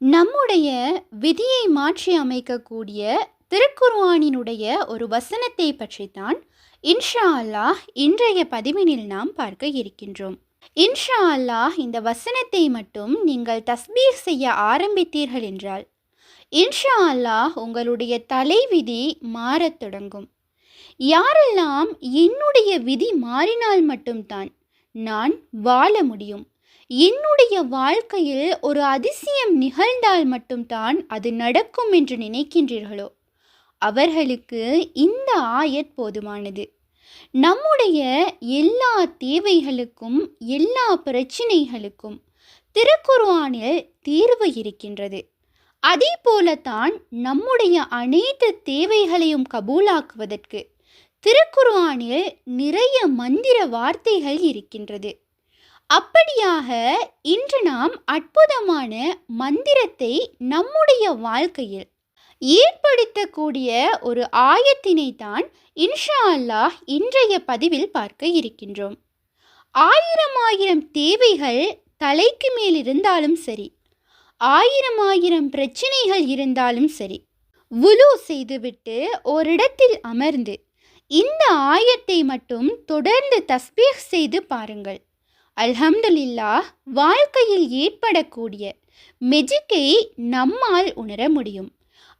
நம்முடைய விதியை மாற்றி அமைக்கக்கூடிய திருக்குர்வானினுடைய ஒரு வசனத்தை பற்றித்தான் இன்ஷா அல்லாஹ் இன்றைய பதிவினில் நாம் பார்க்க இருக்கின்றோம். இன்ஷா அல்லாஹ் இந்த வசனத்தை மட்டும் நீங்கள் தஸ்பீர் செய்ய ஆரம்பித்தீர்கள் என்றால் இன்ஷா அல்லாஹ் உங்களுடைய தலைவிதி மாறத் தொடங்கும். யாரெல்லாம் என்னுடைய விதி மாறினால் மட்டும்தான் நான் வாழ முடியும். என்னுடைய வாழ்க்கையில் ஒரு அதிசயம் நிகழ்ந்தால் மட்டும்தான் அது நடக்கும் என்று நினைக்கின்றீர்களோ? அவர்களுக்கு இந்த ஆயத் போதுமானது. நம்முடைய எல்லா தேவைகளுக்கும் எல்லா பிரச்சினைகளுக்கும் திருக்குர்ஆனில் தீர்வு இருக்கின்றது. அதே போலத்தான் நம்முடைய அனைத்து தேவைகளையும் கபூலாக்குவதற்கு திருக்குர்ஆனில் நிறைய மந்திர வார்த்தைகள் இருக்கின்றது. அப்படியாக இன்று நாம் அற்புதமான மந்திரத்தை நம்முடைய வாழ்க்கையில் ஏற்படுத்தக்கூடிய ஒரு ஆயத்தினை தான் இன்ஷா அல்லாஹ் இன்றைய பதிவில் பார்க்க இருக்கின்றோம். ஆயிரம் ஆயிரம் தேவைகள் தலைக்கு மேல் இருந்தாலும் சரி ஆயிரம் ஆயிரம் பிரச்சனைகள் இருந்தாலும் சரி உலு செய்துவிட்டு ஓரிடத்தில் அமர்ந்து இந்த ஆயத்தை மட்டும் தொடர்ந்து தஸ்பீஹ் செய்து பாருங்கள். அல்ஹம்துலில்லாஹ் வாழ்க்கையில் ஏற்படக்கூடிய மெஜிக்கை நம்மால் உணர முடியும்.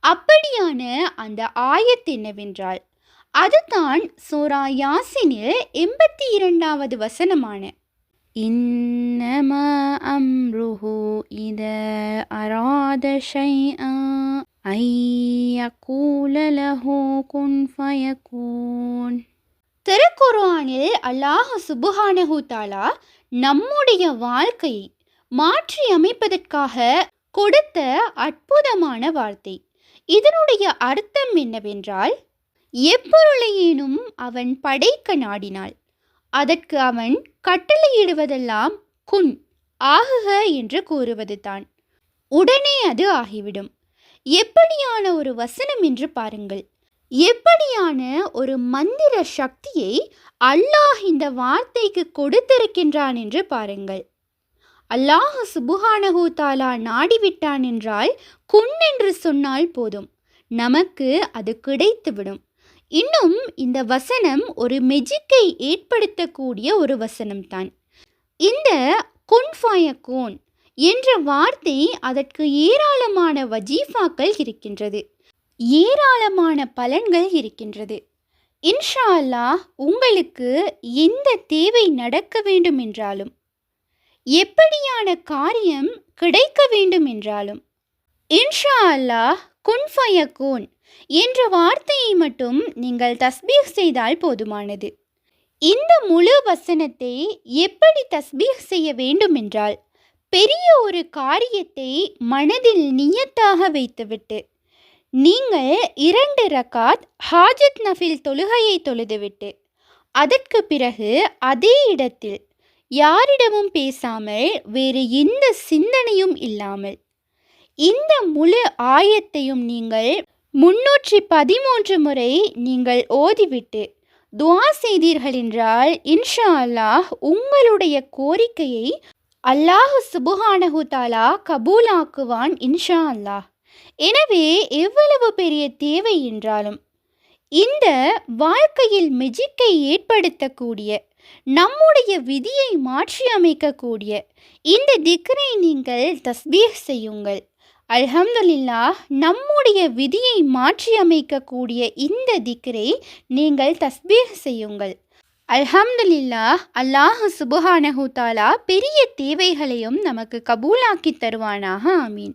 அப்படியான அந்த ஆயத் என்னவென்றால் அதுதான் சோரா யாசினில் எண்பத்தி இரண்டாவது வசனமான இன்னமா அம்ருஹு இத அராத ஐயகூலலஹோ குன் ஃபயகூன். திருக்குர்ஆனில் அல்லாஹ் சுபுஹானஹு தாலா நம்முடைய வாழ்க்கையை மாற்றி அமைப்பதற்காக கொடுத்த அற்புதமான வார்த்தை. இதனுடைய அர்த்தம் என்னவென்றால் எப்பொருளையேனும் அவன் படைக்க நாடினாள். அதற்கு அவன் கட்டளையிடுவதெல்லாம் குன் ஆகுக என்று கூறுவது தான். உடனே அது ஆகிவிடும். எப்படியான ஒரு வசனம் என்று பாருங்கள். எப்படியான ஒரு மந்திர சக்தியை அல்லாஹ் இந்த வார்த்தைக்கு கொடுத்திருக்கின்றான் என்று பாருங்கள். அல்லாஹ் சுபுஹானஹூ தாலா நாடிவிட்டான் என்றால் குன் என்று சொன்னால் போதும். நமக்கு அது கிடைத்துவிடும். இன்னும் இந்த வசனம் ஒரு மெஜிக்கை ஏற்படுத்தக்கூடிய ஒரு வசனம்தான். இந்த குன்ஃபாய கோன் என்ற வார்த்தை அதற்கு ஏராளமான வஜீஃபாக்கள் இருக்கின்றது. ஏராளமான பலன்கள் இருக்கின்றது. இன்ஷா அல்லாஹ் உங்களுக்கு எந்த தேவை நடக்க வேண்டும் என்றாலும் எப்படியான காரியம் கிடைக்க வேண்டும் என்றாலும் இன்ஷா அல்லாஹ் குன்ஃபயகூன் என்ற வார்த்தையை மட்டும் நீங்கள் தஸ்பீஹ் செய்தால் போதுமானது. இந்த முழு வசனத்தை எப்படி தஸ்பீஹ் செய்ய வேண்டும் என்றால் பெரிய ஒரு காரியத்தை மனதில் நியத்தாக வைத்துவிட்டு நீங்கள் இரண்டு ரக்காத் ஹாஜத் நஃபில் தொழுகையை தொழுதுவிட்டு அதற்கு பிறகு அதே இடத்தில் யாரிடமும் பேசாமல் வேறு எந்த சிந்தனையும் இல்லாமல் இந்த முழு ஆயத்தையும் நீங்கள் முன்னூற்றி பதிமூன்று முறை நீங்கள் ஓதிவிட்டு துவா செய்தீர்கள் என்றால் இன்ஷா அல்லாஹ் உங்களுடைய கோரிக்கையை அல்லாஹ் சுபுஹானஹு தாலா கபூலாக்குவான் இன்ஷா அல்லாஹ். எனவே எவ்வளவு பெரிய தேவை என்றாலும் இந்த வாழ்க்கையில் மெஜிக்கை ஏற்படுத்தக்கூடிய நம்முடைய விதியை மாற்றி அமைக்கக்கூடிய இந்த திக்ரை நீங்கள் தஸ்பீஹ் செய்யுங்கள். அல்ஹம்துலில்லா நம்முடைய விதியை மாற்றி அமைக்கக்கூடிய இந்த திக்ரை நீங்கள் தஸ்பீஹ் செய்யுங்கள். அல்ஹம்துலில்லா அல்லாஹ் சுபஹானஹு தாலா பெரிய தேவைகளையும் நமக்கு கபூலாக்கி தருவானாக ஆமீன்.